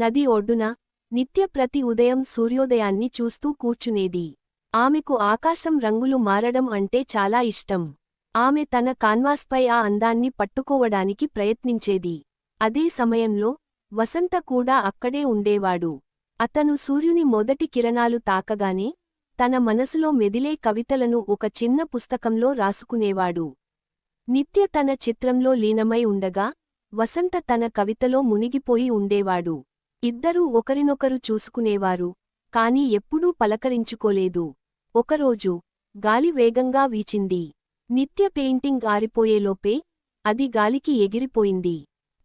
నది ఒడ్డున నిత్య ప్రతి ఉదయం సూర్యోదయాన్ని చూస్తూ కూర్చునేది. ఆమెకు ఆకాశం రంగులు మారడం అంటే చాలా ఇష్టం. ఆమె తన కాన్వాస్పై ఆ అందాన్ని పట్టుకోవడానికి ప్రయత్నించేది. అదే సమయంలో వసంత కూడా అక్కడే ఉండేవాడు. అతను సూర్యుని మొదటి కిరణాలు తాకగానే తన మనసులో మెదిలే కవితలను ఒక చిన్న పుస్తకంలో రాసుకునేవాడు. నిత్య తన చిత్రంలో లీనమై ఉండగా వసంత తన కవితలో మునిగిపోయి ఉండేవాడు. ఇద్దరూ ఒకరినొకరు చూసుకునేవారు కాని ఎప్పుడూ పలకరించుకోలేదు. ఒకరోజు గాలి వేగంగా వీచింది. నిత్య పెయింటింగ్ ఆరిపోయేలోపే అది గాలికి ఎగిరిపోయింది.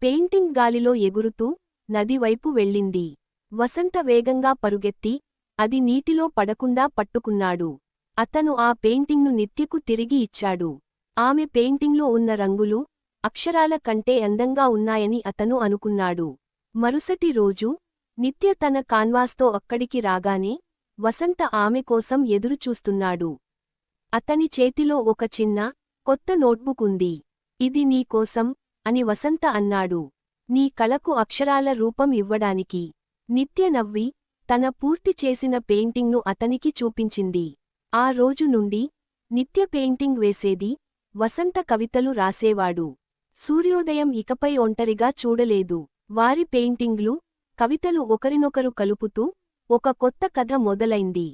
పెయింటింగ్ గాలిలో ఎగురుతూ నదివైపు వెళ్ళింది. వసంత వేగంగా పరుగెత్తి అది నీటిలో పడకుండా పట్టుకున్నాడు. అతను ఆ పెయింటింగ్ను నిత్యకు తిరిగి ఇచ్చాడు. ఆమె పెయింటింగ్లో ఉన్న రంగులు అక్షరాల కంటే అందంగా ఉన్నాయని అతను అనుకున్నాడు. మరుసటి రోజు నిత్య తన కాన్వాస్తో అక్కడికి రాగానే వసంత ఆమె కోసం ఎదురుచూస్తున్నాడు. అతని చేతిలో ఒక చిన్న కొత్త నోట్బుక్ ఉంది. ఇది నీకోసం అని వసంత అన్నాడు. నీ కలకు అక్షరాల రూపం ఇవ్వడానికి నిత్య నవ్వి తన పూర్తి చేసిన పెయింటింగ్ను అతనికి చూపించింది. ఆ రోజు నుండి నిత్య పెయింటింగ్ వేసేది వసంత కవితలు రాసేవాడు. సూర్యోదయం ఇకపై ఒంటరిగా చూడలేదు. వారి పెయింటింగ్లు కవితలు ఒకరినొకరు కలుపుతూ ఒక కొత్త కథ మొదలైంది.